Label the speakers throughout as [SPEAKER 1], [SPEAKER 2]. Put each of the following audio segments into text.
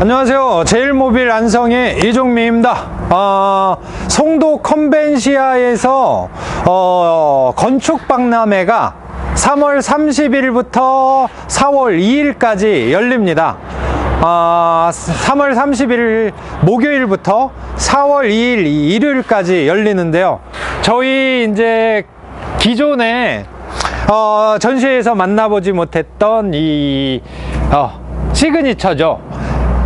[SPEAKER 1] 안녕하세요. 제일모빌 안성의 이종민입니다. 어, 송도 컨벤시아에서 어, 건축 박람회가 3월 30일부터 4월 2일까지 열립니다. 어, 3월 30일 목요일부터 4월 2일 일요일까지 열리는데요. 저희 이제 기존에 어, 전시회에서 만나보지 못했던 이 어, 시그니처죠.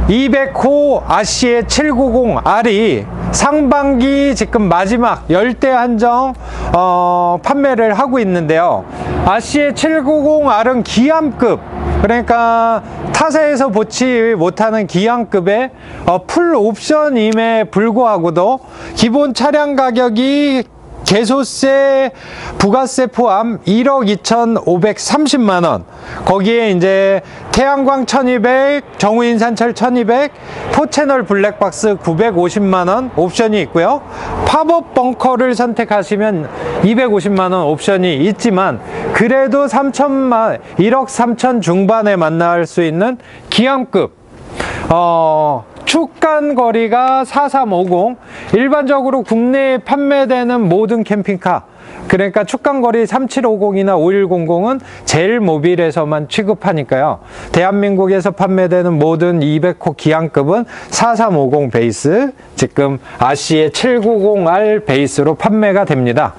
[SPEAKER 1] 200호 아시의 790R이 상반기 지금 마지막 열대 한정 어, 판매를 하고 있는데요. 아시의 790R은 기암급 그러니까 타사에서 보지 못하는 기암급의 어, 풀 옵션임에 불구하고도 기본 차량 가격이 개소세, 부가세 포함 1억 2,530만 원. 거기에 이제 태양광 1,200, 정우인산철 1,200, 포채널 블랙박스 950만 원 옵션이 있고요. 팝업 벙커를 선택하시면 250만 원 옵션이 있지만 그래도 3천만 1억 3천 중반에 만날 수 있는 기암급 어, 축간 거리가 4350 일반적으로 국내에 판매되는 모든 캠핑카 그러니까 축간 거리 3750이나 5100은 제일 모빌에서만 취급하니까요. 대한민국에서 판매되는 모든 200호 기항급은 4350 베이스, 지금 아시의 790R 베이스로 판매가 됩니다.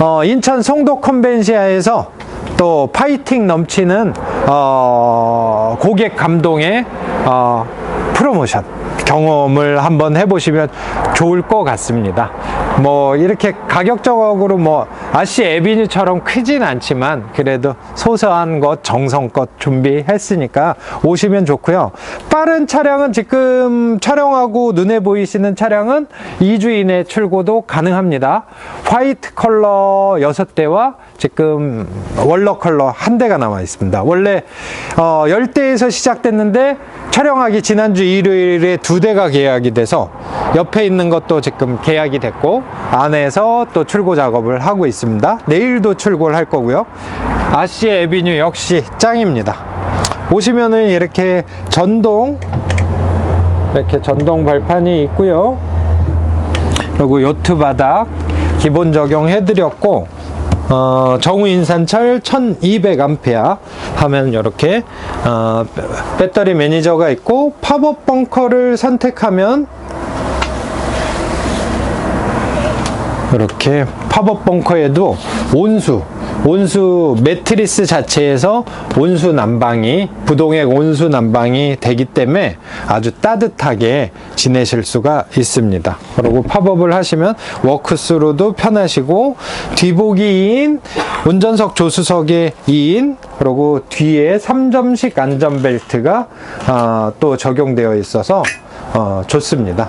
[SPEAKER 1] 어, 인천 송도 컨벤시아에서 또 파이팅 넘치는 어, 고객 감동의 어, 프로모션 경험을 한번 해보시면 좋을 것 같습니다. 뭐 이렇게 가격적으로 뭐 아시 에비뉴처럼 크진 않지만 그래도 소소한 것 정성껏 준비했으니까 오시면 좋고요. 빠른 차량은 지금 촬영하고 눈에 보이시는 차량은 2주 이내 출고도 가능합니다. 화이트 컬러 6대와 지금 월러 컬러 한 대가 남아 있습니다. 원래 어, 10대에서 시작됐는데 촬영하기 지난주 일요일에 두 대가 계약이 돼서 옆에 있는 것도 지금 계약이 됐고 안에서 또 출고 작업을 하고 있습니다. 내일도 출고를 할 거고요. 아시 에비뉴 역시 짱입니다. 보시면은 이렇게 전동 이렇게 전동 발판이 있고요. 그리고 요트 바닥 기본 적용해 드렸고 어, 정우인산철 1200A 하면 이렇게 어, 배터리 매니저가 있고 팝업 벙커를 선택하면 이렇게 팝업 벙커에도 온수 온수 매트리스 자체에서 온수 난방이 부동액 온수 난방이 되기 때문에 아주 따뜻하게 지내실 수가 있습니다. 그리고 팝업을 하시면 워크스루도 편하시고 뒤보기 2인 운전석 조수석에 2인 그리고 뒤에 3점식 안전벨트가 아, 또 적용되어 있어서 어, 좋습니다.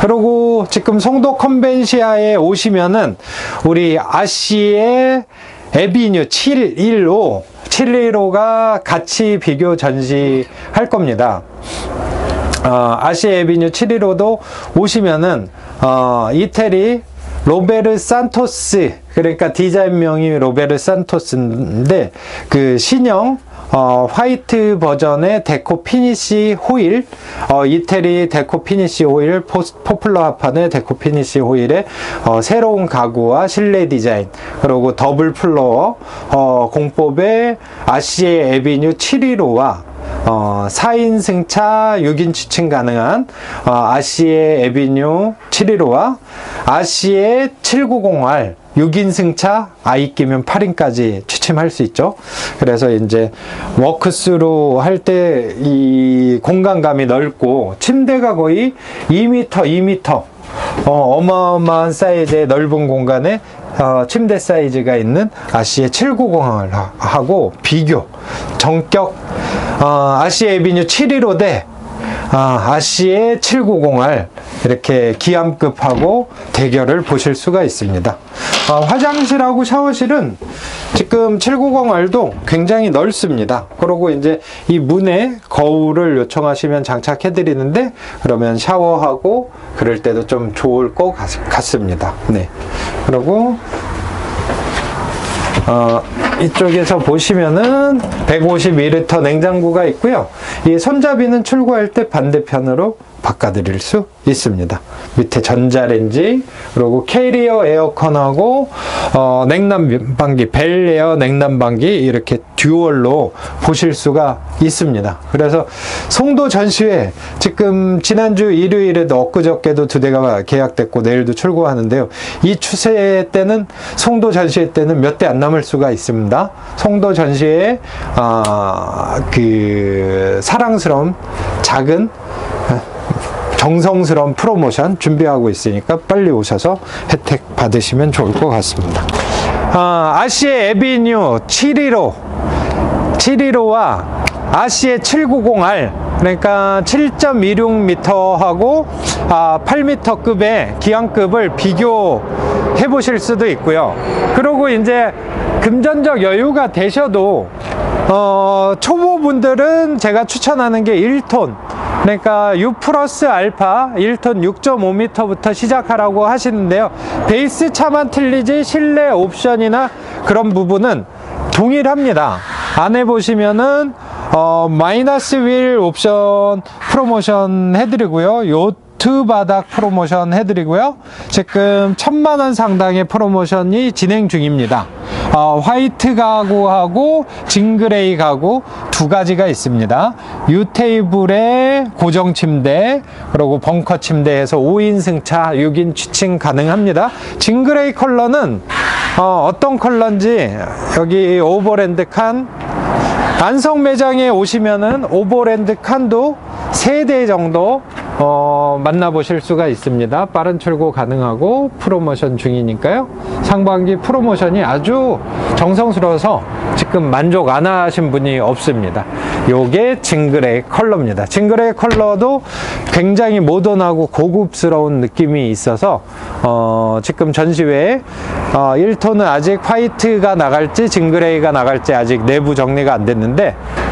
[SPEAKER 1] 그리고 지금 송도 컨벤시아에 오시면은 우리 아시의 에비뉴 715, 715가 같이 비교 전시할 겁니다. 어, 아시 에비뉴 715도 오시면은 어, 이태리 로베르 산토스 그러니까 디자인명이 로베르 산토스인데 그 신형 어, 화이트 버전의 데코 피니시 호일, 어, 이태리 데코 피니시 호일, 포, 포플러 합판의 데코 피니시 호일의 어, 새로운 가구와 실내 디자인, 그리고 더블 플로어, 어, 공법의 아시의 에비뉴 715와 어, 4인 승 차 6인 추천 가능한 어, 아시의 에비뉴 715와 아시의 790R 6인 승차 아이 끼면 8인까지 취침할 수 있죠. 그래서 이제 워크스로 할 때 이 공간감이 넓고 침대가 거의 2m, 2m 어, 어마어마한 사이즈의 넓은 공간에 어, 침대 사이즈가 있는 아시의 790을 하고 비교 정격 어, 아시 에비뉴 715대 아, 아시의 790R 이렇게 기암급하고 대결을 보실 수가 있습니다. 어, 화장실하고 샤워실은 지금 790R도 굉장히 넓습니다. 그리고 이제 이 문에 거울을 요청하시면 장착해 드리는데 그러면 샤워하고 그럴 때도 좀 좋을 것 같, 같습니다. 네. 그리고 어, 이쪽에서 보시면은 152리터 냉장고가 있고요. 이 손잡이는 출고할 때 반대편으로 바꿔드릴 수 있습니다. 밑에 전자레인지, 그리고 캐리어 에어컨하고, 어, 냉난방기, 벨 에어 냉난방기, 이렇게 듀얼로 보실 수가 있습니다. 그래서 송도 전시회, 지금 지난주 일요일에도 엊그저께도 두 대가 계약됐고, 내일도 출고하는데요. 이 추세 때는, 송도 전시회 때는 몇 대 안 남을 수가 있습니다. 송도 전시회, 아, 그, 사랑스러운 작은 정성스러운 프로모션 준비하고 있으니까 빨리 오셔서 혜택 받으시면 좋을 것 같습니다. 아, 아시의 에비뉴 715, 715와 아시의 790R, 그러니까 7.26m하고 아, 8m급의 기항급을 비교해 보실 수도 있고요. 그리고 이제 금전적 여유가 되셔도 어, 초보분들은 제가 추천하는 게 1톤. 그러니까 U 플러스 알파 1톤 6.5m부터 시작하라고 하시는데요. 베이스 차만 틀리지 실내 옵션이나 그런 부분은 동일합니다. 안에 보시면은 어, 마이너스 휠 옵션 프로모션 해드리고요. 요 트 바닥 프로모션 해드리고요. 지금 천만 원 상당의 프로모션이 진행 중입니다. 어, 화이트 가구하고 징그레이 가구 두 가지가 있습니다. U 테이블에 고정 침대 그리고 벙커 침대에서 5인 승차 6인 취침 가능합니다. 징그레이 컬러는 어, 어떤 컬러인지 여기 오버랜드 칸 안성 매장에 오시면은 오버랜드 칸도 세대 정도 어, 만나보실 수가 있습니다. 빠른 출고 가능하고 프로모션 중이니까요. 상반기 프로모션이 아주 정성스러워서 지금 만족 안 하신 분이 없습니다. 요게 징그레이 컬러입니다. 징그레이 컬러도 굉장히 모던하고 고급스러운 느낌이 있어서 어, 지금 전시회에 어, 1톤은 아직 화이트가 나갈지 징그레이가 나갈지 아직 내부 정리가 안 됐는데 어,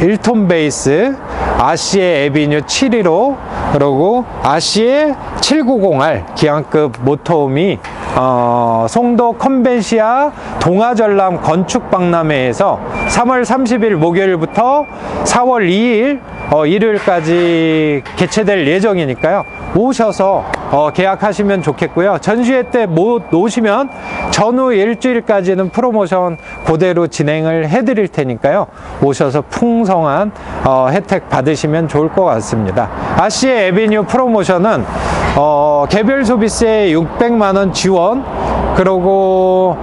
[SPEAKER 1] 1톤 베이스 아시의 에비뉴 715 그리고 아시의 790R 기한급 모터홈이 어, 송도 컨벤시아 동아전람 건축박람회에서 3월 30일 목요일부터 4월 2일 어, 일요일까지 개최될 예정이니까요. 오셔서 어, 계약하시면 좋겠고요. 전시회 때 못 오시면 전후 일주일까지는 프로모션 그대로 진행을 해드릴 테니까요. 오셔서 풍성한 어, 혜택 받으시면 좋을 것 같습니다. 아시의 에비뉴 프로모션은 어, 개별 소비세 600만 원 지원 그리고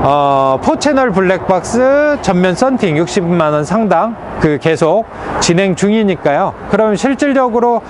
[SPEAKER 1] 어, 포채널 블랙박스 전면 썬팅 60만원 상당 그 계속 진행 중이니까요. 그럼 실질적으로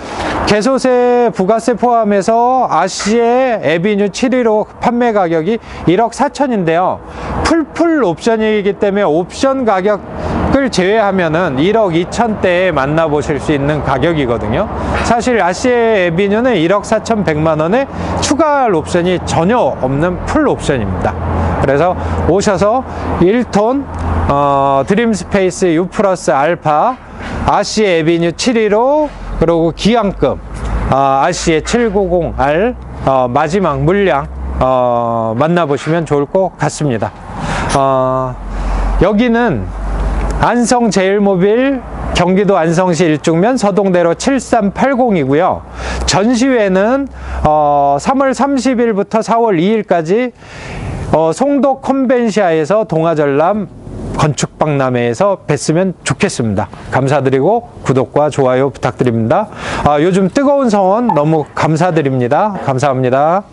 [SPEAKER 1] 개소세, 부가세 포함해서 아시의 에비뉴 715 판매 가격이 1억 4천인데요. 풀풀 옵션이기 때문에 옵션 가격을 제외하면은 1억 2천대에 만나보실 수 있는 가격이거든요. 사실 아시의 에비뉴는 1억 4천 100만 원에 추가할 옵션이 전혀 없는 풀 옵션입니다. 그래서 오셔서 1톤 어, 드림 스페이스 U 플러스 알파 아시 에비뉴 715 그리고 기왕급 어, 아시의 790R 어, 마지막 물량 어, 만나보시면 좋을 것 같습니다. 어, 여기는 안성 제일모빌 경기도 안성시 일중면 서동대로 7380이고요. 전시회는 어, 3월 30일부터 4월 2일까지 어, 송도 컨벤시아에서 동아전람 건축박람회에서 뵀으면 좋겠습니다. 감사드리고 구독과 좋아요 부탁드립니다. 아, 요즘 뜨거운 성원 너무 감사드립니다. 감사합니다.